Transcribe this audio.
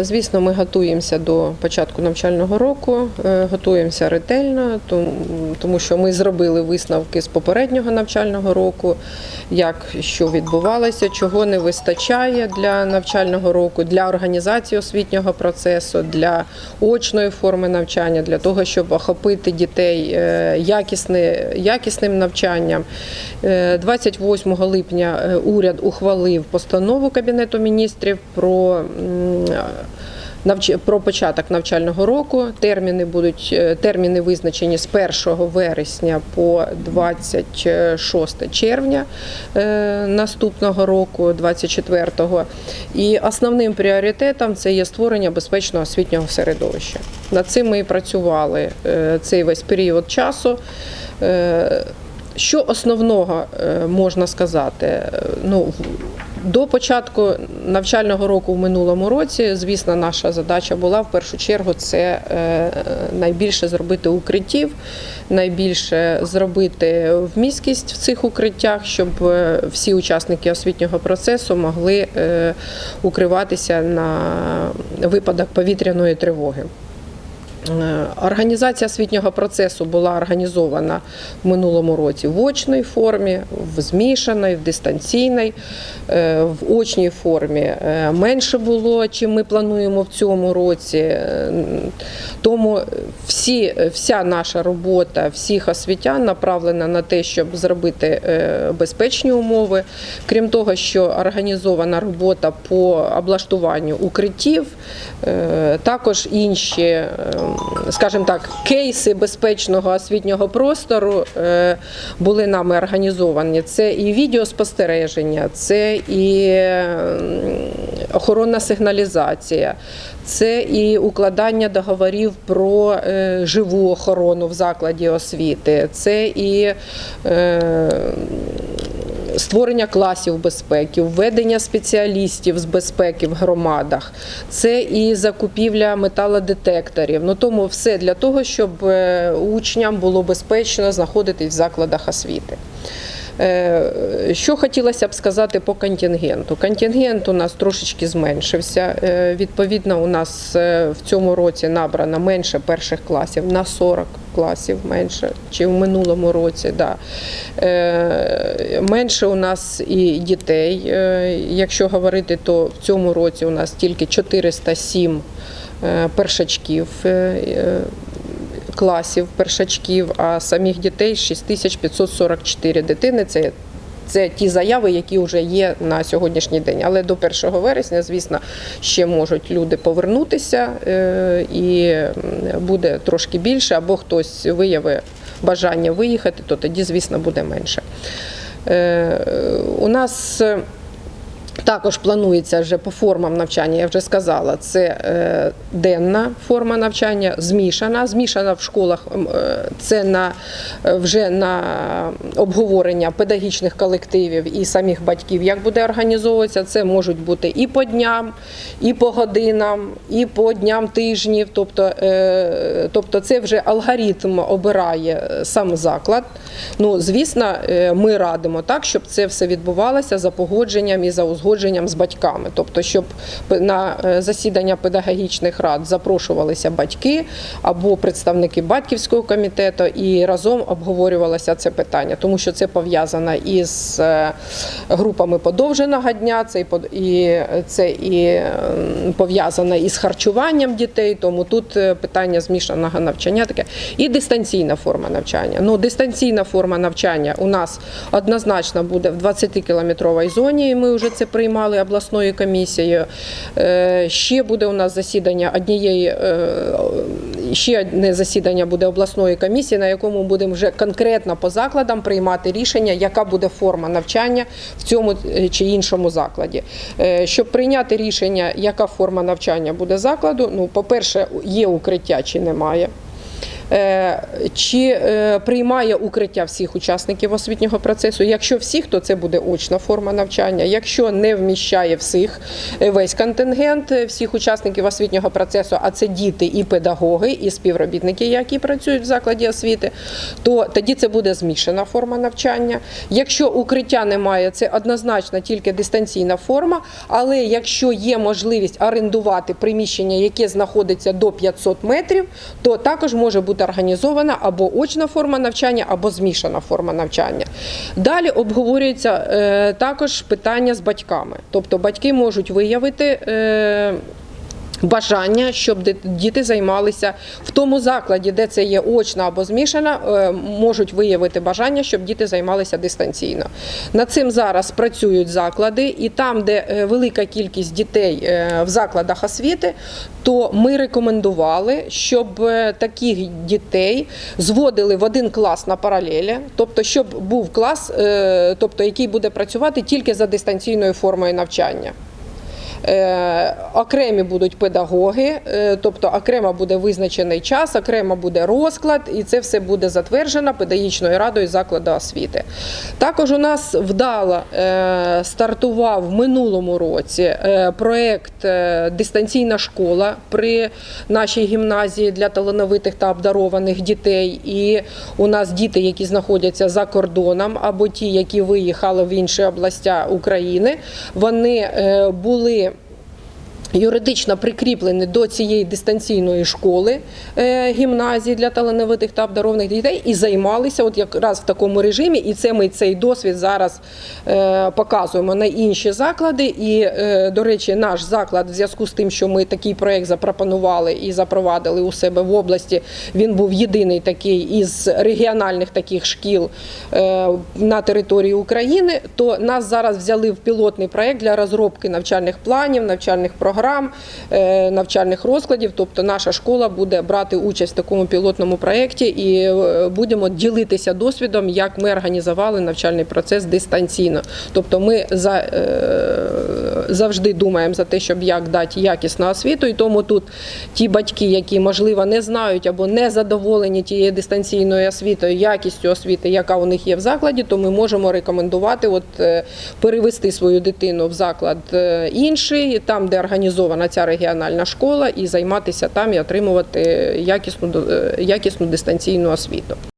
Звісно, ми готуємося до початку навчального року, е, готуємося ретельно, тому- що ми зробили висновки з попереднього навчального року, як що відбувалося, чого не вистачає для навчального року, для організації освітнього процесу, для очної форми навчання, для того, щоб охопити дітей е, якісним навчанням. Е, 28 липня е, уряд ухвалив постанову Кабінету міністрів про. Про початок навчального року. Терміни будуть е, терміни визначені з 1 вересня по 26 червня е, наступного року, 24-го. І основним пріоритетом це є створення безпечного освітнього середовища. Над цим ми і працювали е, цей весь період часу. Що основного можна сказати? Ну, до початку навчального року в минулому році, звісно, наша задача була в першу чергу це е, найбільше зробити укриттів, найбільше зробити вмісткість в цих укриттях, щоб е, всі учасники освітнього процесу могли е, укриватися на випадок повітряної тривоги. Е, Організація освітнього процесу була організована в минулому році в очній формі, в змішаній, в дистанційній. Е, В очній формі е, менше було, чим ми плануємо в цьому році. Тому всі, вся наша робота всіх освітян направлена на те, щоб зробити безпечні умови. Крім того, що організована робота по облаштуванню укриттів, також інші, е, скажімо так, кейси безпечного освітнього простору е, були нами організовані. Це і відеоспостереження, це і охоронна сигналізація, це і укладання договорів про е, живу охорону в закладі освіти, це і е, створення класів безпеки, введення спеціалістів з безпеки в громадах, це і закупівля металодетекторів. Ну тому все для того, щоб е, учням було безпечно знаходитись в закладах освіти. Е, Що хотілося б сказати по контингенту? Контингент у нас трошечки зменшився. Е, Відповідно, у нас е, в цьому році набрано менше перших класів на 40 класів менше, чи в минулому році. Да. Менше у нас і дітей. Якщо говорити, то в цьому році у нас тільки 407 е, першачків. Класів першачків, а самих дітей 6544 дитини. Це це ті заяви, які вже є на сьогоднішній день. Але до 1 вересня, звісно, ще можуть люди повернутися е, і буде трошки більше, або хтось виявить бажання виїхати, то тоді, звісно, буде менше. Е, У нас також планується вже по формам навчання, я вже сказала, це е, денна форма навчання, змішана. Змішана в школах е, це на, е, вже на обговорення педагогічних колективів і самих батьків, як буде організовуватися. Це можуть бути і по дням, і по годинам, і по дням тижнів. Тобто, тобто це вже алгоритм обирає сам заклад. Ну, звісно, ми радимо так, щоб це все відбувалося за погодженням і за узгодженням з батьками. Тобто, щоб на е, засідання педагогічних рад запрошувалися батьки або представники батьківського комітету і разом обговорювалося це питання, тому що це пов'язано із е, групами подовженого дня, це і це і пов'язано із харчуванням дітей. Тому тут е, питання змішаного навчання таке і дистанційна форма навчання. Ну, дистанційна форма навчання у нас однозначно буде в 20-кілометровій зоні. і Ми вже це приймали обласною комісією. Е, Ще буде у нас засідання однієї е, ще одне засідання буде обласної комісії, на якому будемо вже конкретно по закладам приймати рішення, яка буде форма навчання в цьому е, чи іншому закладі. Щоб прийняти рішення, яка форма навчання буде закладу, ну, по-перше, є укриття чи немає. Е, Чи е, приймає укриття всіх учасників освітнього процесу? Якщо всіх, то це буде очна форма навчання. Якщо не вміщає всіх е, весь контингент всіх учасників освітнього процесу, а це діти і педагоги, і співробітники, які працюють в закладі освіти, то тоді це буде змішана форма навчання. Якщо укриття немає, це однозначно тільки дистанційна форма. Але якщо є можливість орендувати приміщення, яке знаходиться до 500 метрів, то також може бути організована або очна форма навчання, або змішана форма навчання. Далі обговорюється е, також питання з батьками, тобто батьки можуть виявити. Бажання, щоб діти займалися в тому закладі, де це є очна або змішана, е, можуть виявити бажання, щоб діти займалися дистанційно. Над цим зараз працюють заклади, і там, де е, велика кількість дітей е, в закладах освіти, то ми рекомендували, щоб таких дітей зводили в один клас на паралелі, тобто, щоб був клас, тобто який буде працювати тільки за дистанційною формою навчання. Е, Окремі будуть педагоги, е, тобто окремо буде визначений час, окремо буде розклад, і це все буде затверджено педагогічною радою закладу освіти. Також у нас вдало е, стартував в минулому році проект е, Дистанційна школа при нашій гімназії для талановитих та обдарованих дітей. І у нас діти, які знаходяться за кордоном, або ті, які виїхали в інші області України, вони були. Юридично прикріплені до цієї дистанційної школи е, гімназії для талановитих та обдарованих дітей і займалися от якраз в такому режимі. І це ми цей досвід зараз е, показуємо на інші заклади. І, е, до речі, наш заклад, в зв'язку з тим, що ми такий проект запропонували і запровадили у себе в області, він був єдиний такий із регіональних таких шкіл на території України. То нас зараз взяли в пілотний проект для розробки навчальних планів, навчальних програм, е, навчальних розкладів. Тобто наша школа буде брати участь в такому пілотному проєкті і е, будемо ділитися досвідом, як ми організували навчальний процес дистанційно. Тобто ми за, е, завжди думаємо за те, щоб як дати якісну освіту, і тому тут ті батьки, які можливо не знають або не задоволені тією дистанційною освітою, якістю освіти, яка у них є в закладі, то ми можемо рекомендувати от, е, перевести свою дитину в заклад е, інший, там, де організована ця регіональна школа, і займатися там і отримувати якісну, е, якісну дистанційну освіту.